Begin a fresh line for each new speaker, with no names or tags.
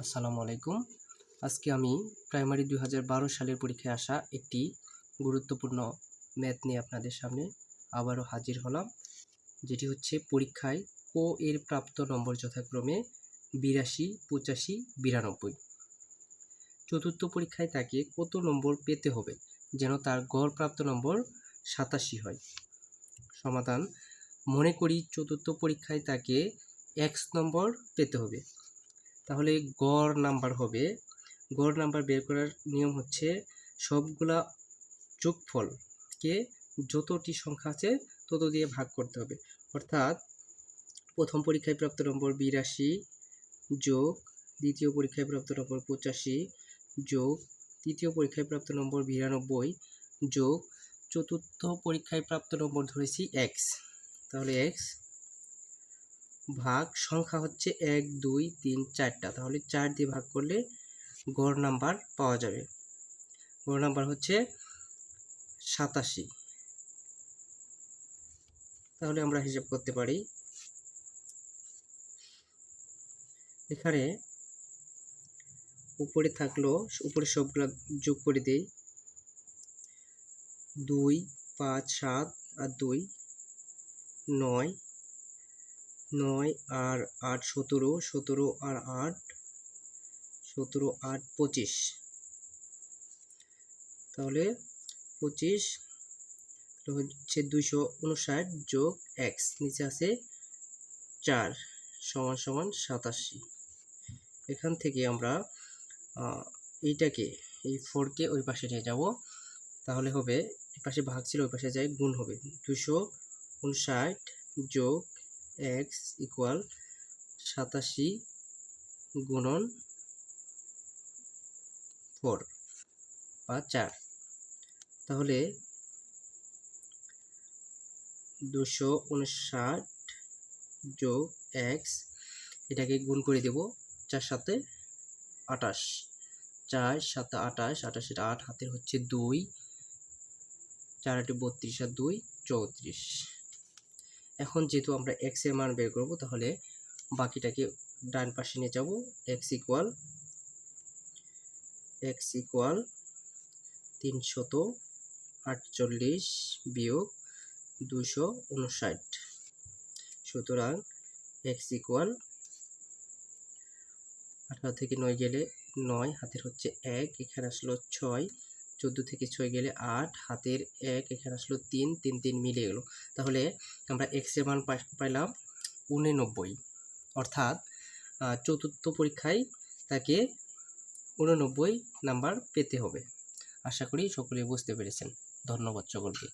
আসসালামু আলাইকুম। আজকে আমি প্রাইমারি দু হাজার বারো সালের পরীক্ষায় আসা একটি গুরুত্বপূর্ণ ম্যাথ নিয়ে আপনাদের সামনে আবারও হাজির হলাম, যেটি হচ্ছে পরীক্ষায় কো এর প্রাপ্ত নম্বর যথাক্রমে বিরাশি, পঁচাশি, বিরানব্বই। চতুর্থ পরীক্ষায় তাকে কত নম্বর পেতে হবে, যেন তার গড় প্রাপ্ত নম্বর সাতাশি হয়? সমাধান, মনে করি চতুর্থ পরীক্ষায় তাকে এক্স নম্বর পেতে হবে। তাহলে গড় নাম্বার হবে। গড় নাম্বার বের করার নিয়ম হচ্ছে সবগুলা যোগফলকে যতটি সংখ্যা আছে তত দিয়ে ভাগ করতে হবে। অর্থাৎ প্রথম পরীক্ষায় প্রাপ্ত নম্বর বিরাশি যোগ দ্বিতীয় পরীক্ষায় প্রাপ্ত নম্বর পঁচাশি যোগ তৃতীয় পরীক্ষায় প্রাপ্ত নম্বর বিরানব্বই যোগ চতুর্থ পরীক্ষায় প্রাপ্ত নম্বর ধরেছি এক্স তাহলে এক্স ভাগ সংখ্যা হচ্ছে এক, দুই, তিন, চারটা। তাহলে চার দিয়ে ভাগ করলে গড় নাম্বার পাওয়া যাবে। গড় নাম্বার হচ্ছে সাতাশি। তাহলে আমরা হিসাব করতে পারি, এখানে উপরে থাকল, উপরে সবগুলো যোগ করে দেই, দুই, পাঁচ, সাত আর দুই, নয় নয় আর আট সতেরো সতেরো আর আট, সতেরো আট পঁচিশ। তাহলে পঁচিশ হচ্ছে দুইশো উনষাট যোগ এক্স নিচে আছে চার সমান সমান সাতাশি। এখান থেকে আমরা এইটাকে, এই ফোরকে ওই পাশে নিয়ে যাব। তাহলে হবে, এই পাশে ভাগ ছিল, ওই পাশে যাই, গুণ হবে। দুশো উনষাট যোগ এক্স ইকুয়াল সাতাশি গুণন ফোর বা চার। তাহলে দুশো উনষাট যোগ এক্স, এটাকে গুণ করে দেব চার সাথে আটাশ চার সাথে আটাশ আটাশের আট হাতের হচ্ছে দুই। চার আটে বত্রিশ আর দুই, চৌত্রিশ। এখন যেহেতু আমরা এক্সের মান বের করব, তাহলে বাকিটাকে ডান পাশে নিয়ে যাব এক্স ইকুয়াল এক্স ইকুয়াল তিনশত আটচল্লিশ বিয়োগ দুশো উনষাট। সুতরাং এক্স ইকুয়াল আঠারো থেকে নয় গেলে নয়, হাতের হচ্ছে এক, এখানে আসলো ছয় চোদ্দ থেকে ছয় গেলে আট, হাতের এক, এখানে আসলো তিন তিন তিন মিলে গেলো। তাহলে আমরা এক্সের মান পাইলাম উননব্বই। অর্থাৎ চতুর্থ পরীক্ষায় তাকে উননব্বই নাম্বার পেতে হবে। আশা করি সকলে বুঝতে পেরেছেন। ধন্যবাদ সকলকে।